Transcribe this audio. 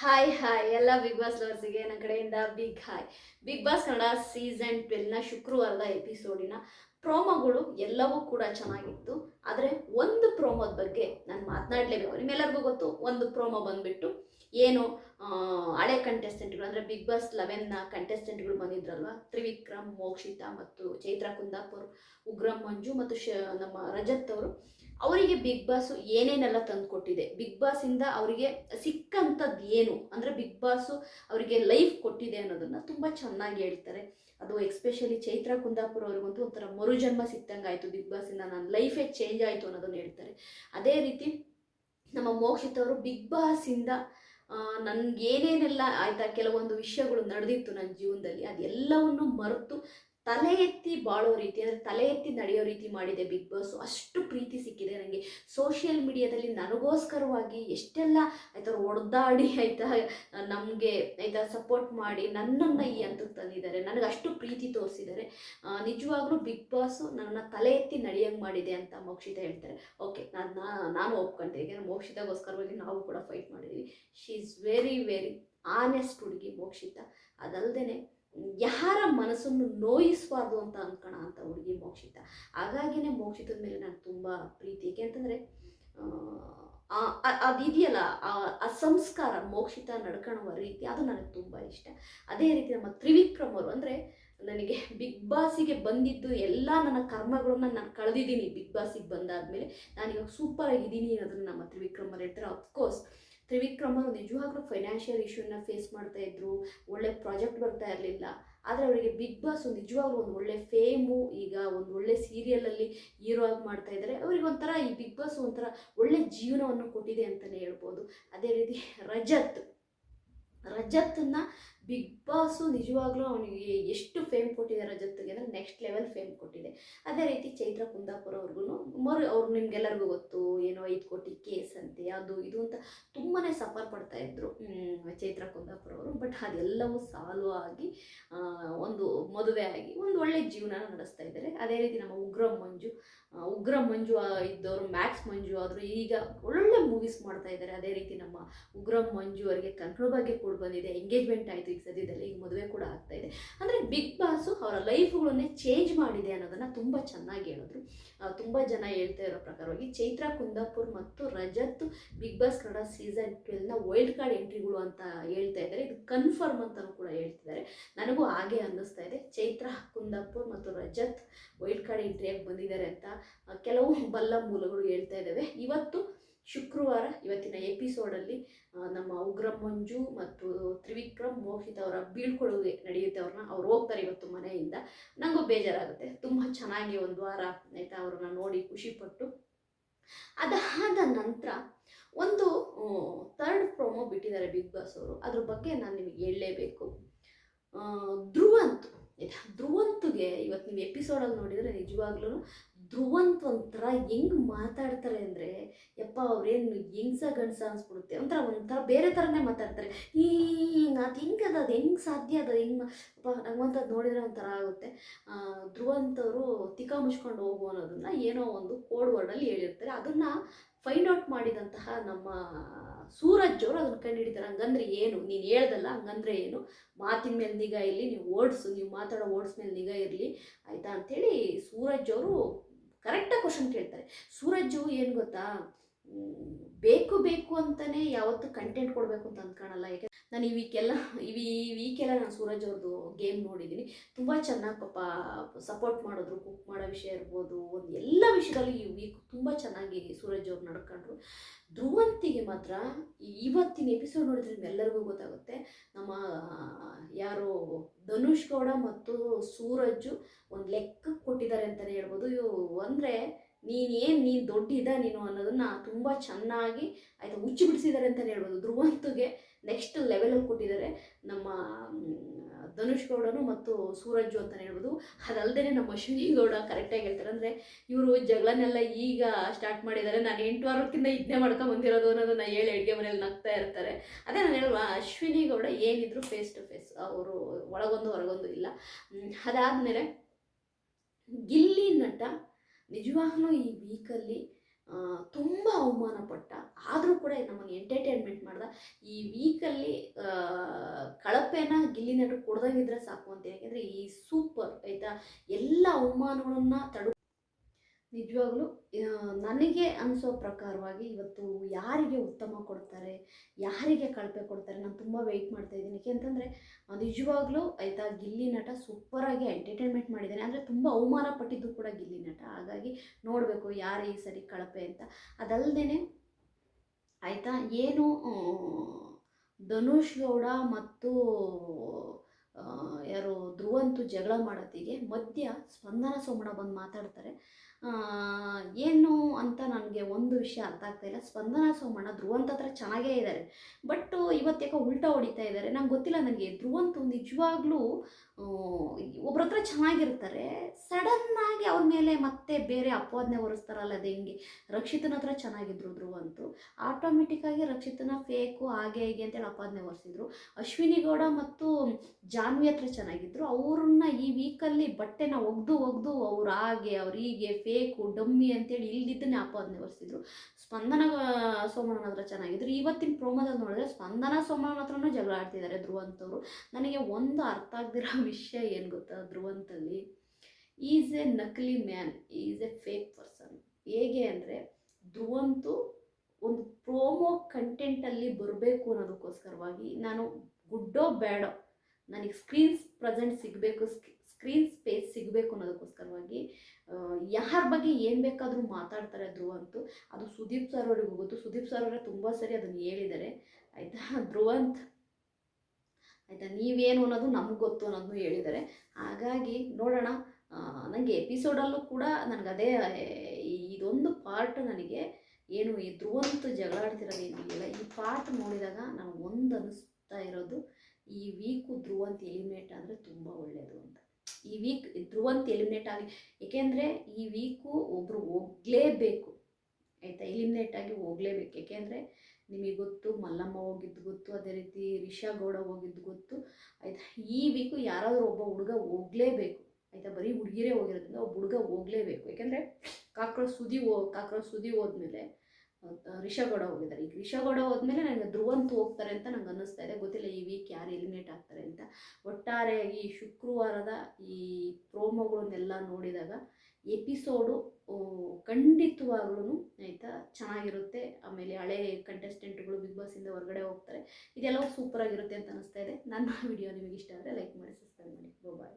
Hi hi ಎಲ್ಲ big boss ಲವರ್ಸಿಗೆ ನನ್ನ ಕಡೆಯಿಂದ big hi big boss Kannada season ಟ್ವೆಲ್ನ ಶುಕ್ರವಾರದ ಎಪಿಸೋಡಿನ ಪ್ರೋಮೋಗಳು ಎಲ್ಲವೂ ಕೂಡ ಚೆನ್ನಾಗಿತ್ತು. ಆದರೆ ಒಂದು ಪ್ರೋಮೋದ ಬಗ್ಗೆ ನಾನು ಮಾತನಾಡಲೇಬೇಕು. ನಿಮ್ಮೆಲ್ಲರಿಗೂ ಗೊತ್ತು, ಒಂದು ಪ್ರೋಮೋ ಬಂದ್ಬಿಟ್ಟು ಏನು ಹಳೆ ಕಂಟೆಸ್ಟೆಂಟ್ಗಳು ಅಂದರೆ ಬಿಗ್ ಬಾಸ್ ಲೆವೆನ್ನ ಕಂಟೆಸ್ಟೆಂಟ್ಗಳು ಬಂದಿದ್ರಲ್ವ? ತ್ರಿವಿಕ್ರಮ್, ಮೋಕ್ಷಿತಾ ಮತ್ತು ಚೈತ್ರ ಕುಂದಾಪುರ್, ಉಗ್ರಂ, ಮಂಜು ಮತ್ತು ಶ, ನಮ್ಮ ರಜತ್ ಅವರು. ಅವರಿಗೆ ಬಿಗ್ ಬಾಸ್ ಏನೇನೆಲ್ಲ ತಂದು ಕೊಟ್ಟಿದೆ? ಬಿಗ್ ಬಾಸಿಂದ ಅವರಿಗೆ ಸಿಕ್ಕಂಥದ್ದು ಏನು? ಅಂದರೆ ಬಿಗ್ ಬಾಸು ಅವರಿಗೆ ಲೈಫ್ ಕೊಟ್ಟಿದೆ ಅನ್ನೋದನ್ನು ತುಂಬ ಚೆನ್ನಾಗಿ ಹೇಳ್ತಾರೆ. ಅದು ಎಕ್ಸ್ಪೆಷಲಿ ಚೈತ್ರ ಕುಂದಾಪುರ ಅವ್ರಿಗಂತೂ ಒಂಥರ ಮರುಜನ್ಮ ಸಿಕ್ಕಂಗೆ ಆಯಿತು ಬಿಗ್ ಬಾಸಿಂದ ನನ್ನ ಲೈಫೇ ಚೇಂಜ್ ಆಯಿತು ಅನ್ನೋದನ್ನು ಹೇಳ್ತಾರೆ. ಅದೇ ರೀತಿ ನಮ್ಮ ಮೋಕ್ಷಿತ್ ಅವರು ಬಿಗ್ ಬಾಸಿಂದ ನನಗೆ ಏನೇನೆಲ್ಲ ಆಯಿತಾ? ಕೆಲವೊಂದು ವಿಷಯಗಳು ನಡೆದಿತ್ತು ನನ್ನ ಜೀವನದಲ್ಲಿ. ಅದೆಲ್ಲವನ್ನು ಮರೆತು ತಲೆ ಎತ್ತಿ ಬಾಳೋ ರೀತಿ, ಅಂದರೆ ತಲೆ ಎತ್ತಿ ನಡೆಯೋ ರೀತಿ ಮಾಡಿದೆ ಬಿಗ್ ಬಾಸ್ ಅಷ್ಟು ಪ್ರೀತಿ ಸಿಕ್ಕಿದೆ ನನಗೆ ಸೋಷಿಯಲ್ ಮೀಡಿಯಾದಲ್ಲಿ ನನಗೋಸ್ಕರವಾಗಿ ಎಷ್ಟೆಲ್ಲ ಆಯ್ತಾ ಒಡ್ದಾಡಿ ಆಯ್ತಾ ನಮಗೆ ಆಯ್ತಾ ಸಪೋರ್ಟ್ ಮಾಡಿ ನನ್ನನ್ನು ಈ ಹಂತಕ್ಕೆ ತಂದಿದ್ದಾರೆ. ನನಗೆ ಅಷ್ಟು ಪ್ರೀತಿ ತೋರಿಸಿದ್ದಾರೆ. ನಿಜವಾಗ್ಲೂ ಬಿಗ್ ಬಾಸ್ ನನ್ನ ತಲೆ ಎತ್ತಿ ನಡೆಯಂಗೆ ಮಾಡಿದೆ ಅಂತ ಮೋಕ್ಷಿತ ಹೇಳ್ತಾರೆ. ಓಕೆ ನಾನು ನಾನು ಒಪ್ಕೊಂತೀನಿ. ಯಾಕೆಂದರೆ ಮೋಕ್ಷಿತಗೋಸ್ಕರವಾಗಿ ನಾವು ಕೂಡ ಫೈಟ್ ಮಾಡಿದ್ದೀವಿ she is very very honest ಹುಡುಗಿ ಮೋಕ್ಷಿತ. ಅದಲ್ಲದೆ ಯಾರ ಮನಸ್ಸನ್ನು ನೋಯಿಸಬಾರ್ದು ಅಂತ ಅನ್ಕೋಣ ಅಂತ ಹುಡುಗಿ ಮೋಕ್ಷಿತ. ಹಾಗಾಗಿನೇ ಮೋಕ್ಷಿತದ ಮೇಲೆ ನಾನು ತುಂಬ ಪ್ರೀತಿ. ಏಕೆ ಅಂತಂದರೆ ಅದಿದೆಯಲ್ಲ, ಆ ಸಂಸ್ಕಾರ ಮೋಕ್ಷಿತ ನಡ್ಕೊಳ್ಳುವ ರೀತಿ, ಅದು ನನಗೆ ತುಂಬ ಇಷ್ಟ. ಅದೇ ರೀತಿ ನಮ್ಮ ತ್ರಿವಿಕ್ರಮ್ ಅವರು, ಅಂದರೆ ನನಗೆ ಬಿಗ್ ಬಾಸಿಗೆ ಬಂದಿದ್ದು ಎಲ್ಲ ನನ್ನ ಕರ್ಮಗಳನ್ನ ನಾನು ಕಳೆದಿದ್ದೀನಿ ಬಿಗ್ ಬಾಸಿಗೆ ಬಂದಾದಮೇಲೆ. ನಾನು ಇವಾಗ ಸೂಪರ್ ಆಗಿದ್ದೀನಿ ಅನ್ನೋದನ್ನು ನಮ್ಮ ತ್ರಿವಿಕ್ರಮ್ ಅವ್ರು ಹೇಳ್ತಾರೆ ಅಫ್ಕೋರ್ಸ್ ತ್ರಿವಿಕ್ರಮ ನಿಜವಾಗ್ಲೂ ಫೈನಾನ್ಷಿಯಲ್ ಇಶ್ಯೂನ ಫೇಸ್ ಮಾಡ್ತಾ ಇದ್ರು, ಒಳ್ಳೆ ಪ್ರಾಜೆಕ್ಟ್ ಬರ್ತಾ ಇರಲಿಲ್ಲ. ಆದರೆ ಅವರಿಗೆ ಬಿಗ್ ಬಾಸ್ ನಿಜವಾಗ್ಲೂ ಒಂದು ಒಳ್ಳೆ ಫೇಮು ಈಗ ಒಂದು ಒಳ್ಳೆ ಸೀರಿಯಲಲ್ಲಿ ಹೀರೋ ಆಗಿ ಮಾಡ್ತಾ ಇದ್ದಾರೆ ಅವ್ರಿಗೆ ಒಂಥರ ಈ ಬಿಗ್ ಬಾಸ್ ಒಂಥರ ಒಳ್ಳೆ ಜೀವನವನ್ನು ಕೊಟ್ಟಿದೆ ಅಂತಲೇ ಹೇಳ್ಬೋದು. ಅದೇ ರೀತಿ ರಜತ್. ರಜತ್ನ ಬಿಗ್ ಬಾಸು ನಿಜವಾಗ್ಲೂ ಅವನಿಗೆ ಎಷ್ಟು ಫೇಮ್ ಕೊಟ್ಟಿದ್ದಾರೆ ಜೊತೆಗೆ ಅಂದರೆ ನೆಕ್ಸ್ಟ್ ಲೆವೆಲ್ ಫೇಮ್ ಕೊಟ್ಟಿದೆ. ಅದೇ ರೀತಿ ಚೈತ್ರ ಕುಂದಾಪುರ ಅವ್ರಿಗೂ ಮರು ಅವ್ರು ನಿಮ್ಗೆಲ್ಲರಿಗೂ ಗೊತ್ತು, ಏನೋ ಐದು ಕೋಟಿ ಕೇಸ್ ಅಂತೆ, ಅದು ಇದು ಅಂತ ತುಂಬಾ ಸಫರ್ ಪಡ್ತಾ ಇದ್ರು ಚೈತ್ರ ಕುಂದಾಪುರ ಅವರು. ಬಟ್ ಅದೆಲ್ಲವೂ ಸಾಲ್ವ್ ಆಗಿ ಒಂದು ಮದುವೆ ಆಗಿ ಒಂದು ಒಳ್ಳೆ ಜೀವನ ನಡೆಸ್ತಾ ಇದ್ದಾರೆ. ಅದೇ ರೀತಿ ನಮ್ಮ ಉಗ್ರ ಮಂಜು ಉಗ್ರ ಮಂಜು ಇದ್ದವರು ಮ್ಯಾಕ್ಸ್ ಮಂಜು ಆದರು ಈಗ ಒಳ್ಳೆ ಮೂವೀಸ್ ಮಾಡ್ತಾ ಇದ್ದಾರೆ. ಅದೇ ರೀತಿ ನಮ್ಮ ಉಗ್ರ ಮಂಜು ಅವರಿಗೆ ಕಂಟ್ರೋಲ್ ಬಗ್ಗೆ ಕೂಡ ಬಂದಿದೆ ಎಂಗೇಜ್ಮೆಂಟ್ ಆಯಿತು ಈಗ ಸದ್ಯದಲ್ಲಿ ಈಗ ಮದುವೆ ಕೂಡ ಆಗ್ತಾ ಇದೆ. ಅಂದರೆ ಬಿಗ್ ಬಾಸು ಅವರ ಲೈಫ್ಗಳನ್ನೇ ಚೇಂಜ್ ಮಾಡಿದೆ ಅನ್ನೋದನ್ನು ತುಂಬ ಚೆನ್ನಾಗಿ ಹೇಳಿದ್ರು. ತುಂಬ ಜನ ಹೇಳ್ತಾ ಇರೋ ಪ್ರಕಾರವಾಗಿ ಚೈತ್ರ, ಕುಂದಾಪುರ್ ಮತ್ತು Rajath big boss Kannada season ಟ್ವೆಲ್ನ wild card ಎಂಟ್ರಿಗಳು ಅಂತ ಹೇಳ್ತಾ ಇದ್ದಾರೆ. ಇದು ಕನ್ಫರ್ಮ್ ಅಂತಲೂ ಕೂಡ ಹೇಳ್ತಿದ್ದಾರೆ. ನನಗೂ ಹಾಗೆ ಅನ್ನಿಸ್ತಾ ಇದೆ. ಚೈತ್ರ, ಕುಂದಾಪುರ್ ಮತ್ತು ರಜತ್ ವೈಲ್ಡ್ ಕಾರ್ಡ್ ಎಂಟ್ರಿಯಾಗಿ ಬಂದಿದ್ದಾರೆ ಅಂತ ಕೆಲವು ಬಲ್ಲ ಮೂಲಗಳು ಹೇಳ್ತಾ ಇದ್ದಾವೆ. ಇವತ್ತು ಶುಕ್ರವಾರ ಇವತ್ತಿನ ಎಪಿಸೋಡಲ್ಲಿ ನಮ್ಮ ಉಗ್ರ ಮಂಜು ಮತ್ತು ತ್ರಿವಿಕ್ರಮ್ ಮೋಹಿತ್ ಅವರ ಬೀಳ್ಕೊಡುಗೆ ನಡೆಯುತ್ತೆ ಅವ್ರನ್ನ. ಅವ್ರು ಹೋಗ್ತಾರೆ ಇವತ್ತು ಮನೆಯಿಂದ. ನನಗೂ ಬೇಜಾರಾಗುತ್ತೆ. ತುಂಬ ಚೆನ್ನಾಗಿ ಒಂದು ವಾರ, ಆಯಿತಾ, ಅವ್ರನ್ನ ನೋಡಿ ಖುಷಿಪಟ್ಟು. ಅದಾದ ನಂತರ ಒಂದು ಥರ್ಡ್ ಪ್ರೋಮೋ ಬಿಟ್ಟಿದ್ದಾರೆ ಬಿಗ್ ಬಾಸ್ ಅವರು. ಅದ್ರ ಬಗ್ಗೆ ನಾನು ನಿಮಗೆ ಹೇಳಲೇಬೇಕು. ಧ್ರುವಂತ್. ಆಯ್ತಾ ಧ್ರುವಂತ್ಗೆ ಇವತ್ತು ನೀವು ಎಪಿಸೋಡಲ್ಲಿ ನೋಡಿದರೆ ನಿಜವಾಗ್ಲೂ ಧ್ರುವಂತ್ ಒಂಥರ ಹೆಂಗೆ ಮಾತಾಡ್ತಾರೆ ಅಂದರೆ ಯಪ್ಪ ಅವ್ರೇನು ಹೆಂಗ್ಸ ಗಂಡ್ಸ ಅನ್ಸ್ಬಿಡುತ್ತೆ. ಒಂಥರ ಒಂಥರ ಬೇರೆ ಥರನೇ ಮಾತಾಡ್ತಾರೆ. ಈ ಅದು ಹೆಂಗೆ ಅದು ಹೆಂಗೆ ಸಾಧ್ಯ ಅದು ಹೆಂಗೆ ಅಪ್ಪ ನಂಗಂಥದ್ದು ನೋಡಿದರೆ ಒಂಥರ ಆಗುತ್ತೆ. ಧ್ರುವ ಧ್ರುವಂತ್ ಅವರು ತಿಕ್ಕ ಮುಚ್ಕೊಂಡು ಹೋಗು ಅನ್ನೋದನ್ನು ಏನೋ ಒಂದು ಕೋಡ್ ವರ್ಡಲ್ಲಿ ಹೇಳಿರ್ತಾರೆ. ಅದನ್ನು ಫೈಂಡ್ ಔಟ್ ಮಾಡಿದಂತಹ ನಮ್ಮ ಸೂರಜ್ ಅವರು ಅದನ್ನು ಕಂಡುಹಿಡಿತಾರೆ ಹಂಗಂದ್ರೆ ಏನು? ನೀನು ಹೇಳ್ದಲ್ಲ, ಹಂಗಂದ್ರೆ ಏನು? ಮಾತಿನ ಮೇಲೆ ನಿಗಾ ಇರಲಿ, ನೀವು ಓಡ್ಸು, ನೀವು ಮಾತಾಡೋ ಓಡ್ಸ್ ಮೇಲೆ ನಿಗಾ ಇರಲಿ, ಆಯಿತಾ ಅಂಥೇಳಿ ಸೂರಜ್ ಅವರು ಕರೆಕ್ಟಾಗಿ ಕ್ವಶನ್ ಕೇಳ್ತಾರೆ. ಸೂರಜ್ಜು ಏನು ಗೊತ್ತಾ? ಬೇಕು ಬೇಕು ಅಂತಲೇ ಯಾವತ್ತೂ ಕಂಟೆಂಟ್ ಕೊಡಬೇಕು ಅಂತ ಅಂದ್ಕೊಳಲ್ಲ ಯಾಕೆ ನಾನು ಈ ವೀಕೆಲ್ಲ ಈ ವೀಕೆಲ್ಲ ನಾನು ಸೂರಜ್ ಅವ್ರದ್ದು ಗೇಮ್ ನೋಡಿದ್ದೀನಿ ತುಂಬ ಚೆನ್ನಾಗಿ ಪಾಪ ಸಪೋರ್ಟ್ ಮಾಡಿದ್ರು ಕುಕ್ ಮಾಡೋ ವಿಷಯ ಇರ್ಬೋದು, ಒಂದು ಎಲ್ಲ ವಿಷಯದಲ್ಲಿ ಈ ವೀಕ್ ತುಂಬ ಚೆನ್ನಾಗಿ ಸೂರಜ್ ಅವ್ರು ನಡ್ಕೊಂಡ್ರು. ಧ್ರುವಂತಿಗೆ ಮಾತ್ರ ಇವತ್ತಿನ ಎಪಿಸೋಡ್ ನೋಡಿದ್ರೆ ಎಲ್ಲರಿಗೂ ಗೊತ್ತಾಗುತ್ತೆ. ನಮ್ಮ, ಯಾರು ಧನುಷ್ ಗೌಡ ಮತ್ತು ಸೂರಜ್ ಒಂದು ಲೆಕ್ಕ ಕೊಟ್ಟಿದ್ದಾರೆ ಅಂತಲೇ ಹೇಳ್ಬೋದು. ಇವು ಅಂದರೆ ನೀನೇನು ನೀನು ದೊಡ್ಡ ಇದ ನೀನು ಅನ್ನೋದನ್ನ ತುಂಬ ಚೆನ್ನಾಗಿ ಆಯಿತಾ ಹುಚ್ಚು ಬಿಡಿಸಿದ್ದಾರೆ ಅಂತಲೇ ಹೇಳ್ಬೋದು. ಧ್ರುವಂತುಗೆ ನೆಕ್ಸ್ಟ್ ಲೆವೆಲಲ್ಲಿ ಕೊಟ್ಟಿದ್ದಾರೆ. ನಮ್ಮ ಧನುಷ್ ಗೌಡನು ಮತ್ತು ಸೂರಜ್ ಅಂತಲೇ ಹೇಳ್ಬೋದು. ಅದಲ್ಲದೆ ನಮ್ಮ ಅಶ್ವಿನಿ ಗೌಡ ಕರೆಕ್ಟಾಗಿ ಹೇಳ್ತಾರೆ. ಅಂದರೆ ಇವರು ಜಗಳನೆಲ್ಲ ಈಗ ಸ್ಟಾರ್ಟ್ ಮಾಡಿದ್ದಾರೆ. ನಾನು ಎಂಟು ವಾರಕ್ಕಿಂತ ಇದ್ನೇ ಮಾಡ್ಕೊಂಡು ಬಂದಿರೋದು ಅನ್ನೋದನ್ನ ಹೇಳಿ ಅಡುಗೆ ಮನೇಲಿ ನಗ್ತಾ ಇರ್ತಾರೆ. ಅದೇ ನಾನು ಹೇಳುವ, ಅಶ್ವಿನಿ ಗೌಡ ಏನಿದ್ರು ಫೇಸ್ ಟು ಫೇಸ್ ಅವರು ಒಳಗೊಂದು ಹೊರಗೊಂದು ಇಲ್ಲ. ಅದಾದಮೇಲೆ ಗಿಲ್ಲಿ ನಟ ನಿಜವಾಗ್ಲೂ ಈ ವೀಕಲ್ಲಿ ತುಂಬ ಅವಮಾನ ಪಟ್ಟ. ಆದರೂ ಕೂಡ ನಮ್ಮನ್ನು ಎಂಟರ್ಟೈನ್ಮೆಂಟ್ ಮಾಡ್ದ. ಈ ವೀಕಲ್ಲಿ ಕಳಪೆನ ಗಿಲ್ಲಿ ನಟರು ಕೊಡ್ದಂಗಿದ್ರೆ ಸಾಕು ಅಂತ ಯಾಕೆಂದರೆ ಈ ಸೂಪರ್ ಆಯಿತಾ? ಎಲ್ಲ ಅವಮಾನಗಳನ್ನ ತಡು ನಿಜವಾಗ್ಲೂ ನನಗೆ ಅನಿಸೋ ಪ್ರಕಾರವಾಗಿ ಇವತ್ತು ಯಾರಿಗೆ ಉತ್ತಮ ಕೊಡ್ತಾರೆ, ಯಾರಿಗೆ ಕಳಪೆ ಕೊಡ್ತಾರೆ, ನಾನು ತುಂಬ ವೆಯ್ಟ್ ಮಾಡ್ತಾ ಇದ್ದೀನಿ. ಯಾಕೆಂತಂದರೆ ನಿಜವಾಗ್ಲೂ ಆಯಿತಾ, ಗಿಲ್ಲಿ ನಟ ಸೂಪರಾಗಿ ಎಂಟರ್ಟೈನ್ಮೆಂಟ್ ಮಾಡಿದ್ದಾನೆ ಅಂದರೆ ತುಂಬ ಅವಮಾನ ಪಟ್ಟಿದ್ದು ಕೂಡ ಗಿಲ್ಲಿ ನಟ. ಹಾಗಾಗಿ ನೋಡಬೇಕು ಯಾರು ಈ ಸರಿ ಕಳಪೆ ಅಂತ. ಅದಲ್ಲದೆ ಆಯಿತಾ, ಏನು ಧನುಷ್ ಗೌಡ ಮತ್ತು ಯಾರು ಧ್ರುವಂತು ಜಗಳ ಮಾಡೋತ್ತಿಗೆ ಮಧ್ಯ ಸ್ಪಂದನ ಸೋಮಣ್ಣ ಬಂದು ಮಾತಾಡ್ತಾರೆ. ಆ, ಏನು ಅಂತ ನನಗೆ ಒಂದು ವಿಷಯ ಅರ್ಥ ಆಗ್ತಾ ಇಲ್ಲ. ಸ್ಪಂದನ ಸೋಮಣ್ಣ ಧ್ರುವಂತ ಹತ್ರ ಚೆನ್ನಾಗೇ ಇದ್ದಾರೆ ಬಟ್ ಇವತ್ತು ಯಾಕೋ ಉಲ್ಟಾ ಹೊಡಿತಾ ಇದ್ದಾರೆ ನಂಗೆ ಗೊತ್ತಿಲ್ಲ ನನಗೆ. ಧ್ರುವಂತು ನಿಜವಾಗ್ಲೂ ಒಬ್ರ ಹತ್ರ ಚೆನ್ನಾಗಿರ್ತಾರೆ. ಸಡನ್ನಾಗಿ ಅವ್ರ ಮೇಲೆ ಮತ್ತೆ ಬೇರೆ ಅಪವಾದನೆ ಹೊರಿಸ್ತಾರಲ್ಲ ಅದು ಹೆಂಗೆ. ರಕ್ಷಿತನ ಹತ್ರ ಚೆನ್ನಾಗಿದ್ರು ಧ್ರುವಂತು. ಆಟೋಮೆಟಿಕ್ಕಾಗಿ ರಕ್ಷಿತನ ಫೇಕು ಹಾಗೆ ಹೀಗೆ ಅಂತೇಳಿ ಅಪಾದನೆ ಹೊರಿಸಿದ್ರು. ಅಶ್ವಿನಿ ಗೌಡ ಮತ್ತು ಜಾನ್ವಿ ಹತ್ರ ಚೆನ್ನಾಗಿದ್ರು. ಅವ್ರನ್ನ ಈ ವೀಕಲ್ಲಿ ಬಟ್ಟೆನ ಒಗ್ದು ಒಗ್ದು ಅವ್ರು ಹಾಗೆ, ಅವ್ರು ಹೀಗೆ ಫೇಕು ಡಮ್ಮಿ ಅಂತೇಳಿ ಇಲ್ದಿದ್ದನ್ನೇ ಹೊರಿಸಿದ್ರು ಸ್ಪಂದನ ಸೋಮನ ಹತ್ರ ಚೆನ್ನಾಗಿದ್ರು. ಇವತ್ತಿನ ಪ್ರೋಮೋದಲ್ಲಿ ನೋಡಿದ್ರೆ ಸ್ಪಂದನ ಸೋಮಣ್ಣನ ಹತ್ರನೂ ಜಗಳ ಆಡ್ತಿದ್ದಾರೆ ಧ್ರುವಂತವರು ನನಗೆ ಒಂದು ಅರ್ಥ ಆಗದಿರೋ ವಿಷಯ ಏನು ಗೊತ್ತಾ ಧ್ರುವಂತಲ್ಲಿ ಈಸ್ ಎ ನಕಲಿ man is a fake person ಹೇಗೆ ಅಂದರೆ ಧ್ರುವಂತು ಒಂದು ಪ್ರೋಮೋ ಕಂಟೆಂಟಲ್ಲಿ ಬರಬೇಕು ಅನ್ನೋದಕ್ಕೋಸ್ಕರವಾಗಿ ನಾನು ಗುಡ್ಡೋ ಬೇಡೋ, ನನಗೆ ಸ್ಕ್ರೀನ್ಸ್ ಪ್ರೆಸೆಂಟ್ ಸಿಗಬೇಕು ಸ್ಕ್ರೀನ್ ಸ್ಪೇಸ್ ಸಿಗಬೇಕು ಅನ್ನೋದಕ್ಕೋಸ್ಕರವಾಗಿ ಯಾರ ಬಗ್ಗೆ ಏನು ಬೇಕಾದರೂ ಮಾತಾಡ್ತಾರೆ ಧ್ರುವಂತು ಅದು ಸುದೀಪ್ ಸರ್ ಅವ್ರಿಗೆ ಗೊತ್ತು. ಸುದೀಪ್ ಸರ್ ಅವರೇ ತುಂಬ ಸರಿ ಅದನ್ನು ಹೇಳಿದ್ದಾರೆ. ಆಯಿತಾ? ಧ್ರುವಂತ್ ಆಯಿತಾ? ನೀವೇನು ಅನ್ನೋದು ನಮ್ಗೆ ಗೊತ್ತು ಅನ್ನೋದನ್ನು ಹೇಳಿದ್ದಾರೆ. ಹಾಗಾಗಿ ನೋಡೋಣ. ನನಗೆ ಎಪಿಸೋಡಲ್ಲೂ ಕೂಡ ನನಗೆ ಅದೇ ಇದೊಂದು ಪಾರ್ಟ್ ನನಗೆ ಏನು ಈ ಧ್ರುವಂತ ಜಗಳಾಡ್ತಿರೋದು ಏನಿದೆಯಲ್ಲ ಈ ಪಾರ್ಟ್ ನೋಡಿದಾಗ ನಾನು ಒಂದು ಅನ್ನಿಸ್ತಾ ಇರೋದು, ಈ ವೀಕು ಧ್ರುವಂತ ಎಲಿಮಿನೇಟ್ ಆದರೆ ತುಂಬ ಒಳ್ಳೆಯದು ಅಂತ. ಈ ವೀಕ್ ಧ್ರುವಂತ್ ಎಲಿಮಿನೇಟ್ ಆಗಿ. ಏಕೆಂದರೆ ಈ ವೀಕು ಒಬ್ಬರು ಹೋಗಲೇಬೇಕು. ಆಯಿತಾ? ಎಲಿಮಿನೇಟ್ ಆಗಿ ಹೋಗಲೇಬೇಕು. ಏಕೆಂದರೆ ನಿಮಗೆ ಗೊತ್ತು, ಮಲ್ಲಮ್ಮ ಹೋಗಿದ್ದು ಗೊತ್ತು, ಅದೇ ರೀತಿ ರಿಷಾ ಗೌಡ ಹೋಗಿದ್ದು ಗೊತ್ತು. ಆಯಿತಾ? ಈ ವೀಕು ಯಾರಾದರೂ ಒಬ್ಬ ಹುಡುಗ ಹೋಗಲೇಬೇಕು. ಆಯಿತಾ? ಬರೀ ಹುಡುಗಿರೇ ಹೋಗಿರೋದ್ರಿಂದ ಒಬ್ಬ ಹುಡುಗ ಹೋಗಲೇಬೇಕು. ಯಾಕೆಂದರೆ ಕಾಕ್ರೋಚ್ ಸುದಿ ಹೋ, ಕಾಕ್ರೋಚ್ ಸುದಿ ಹೋದ್ಮೇಲೆ ರಿಷಾಗೌಡ ಹೋಗಿದ್ದಾರೆ. ಈಗ ರಿಷಾಗೌಡ ಹೋದ್ಮೇಲೆ ನನಗೆ ಧ್ರುವಂತ ಹೋಗ್ತಾರೆ ಅಂತ ನಂಗೆ ಅನ್ನಿಸ್ತಾ ಇದೆ. ಗೊತ್ತಿಲ್ಲ ಈ ವೀಕ್ ಯಾರು ಎಲಿಮಿನೇಟ್ ಆಗ್ತಾರೆ ಅಂತ. ಒಟ್ಟಾರೆಯಾಗಿ ಈ ಶುಕ್ರವಾರದ ಈ ಪ್ರೋಮೋಗಳನ್ನೆಲ್ಲ ನೋಡಿದಾಗ ಎಪಿಸೋಡು ಖಂಡಿತವಾಗ್ಲೂ ಆಯಿತಾ ಚೆನ್ನಾಗಿರುತ್ತೆ. ಆಮೇಲೆ ಹಳೆ ಕಂಟೆಸ್ಟೆಂಟ್ಗಳು ಬಿಗ್ ಬಾಸಿಂದ ಹೊರಗಡೆ ಹೋಗ್ತಾರೆ. ಇದೆಲ್ಲವೂ ಸೂಪರಾಗಿರುತ್ತೆ ಅಂತ ಅನಿಸ್ತಾ ಇದೆ. ನನ್ನ ವಿಡಿಯೋ ನಿಮಗೆ ಇಷ್ಟ ಆದರೆ ಲೈಕ್ ಮಾಡಿ ಸಬ್ಸ್ಕ್ರೈಬ್ ಮಾಡಿ. ಬಾಯ್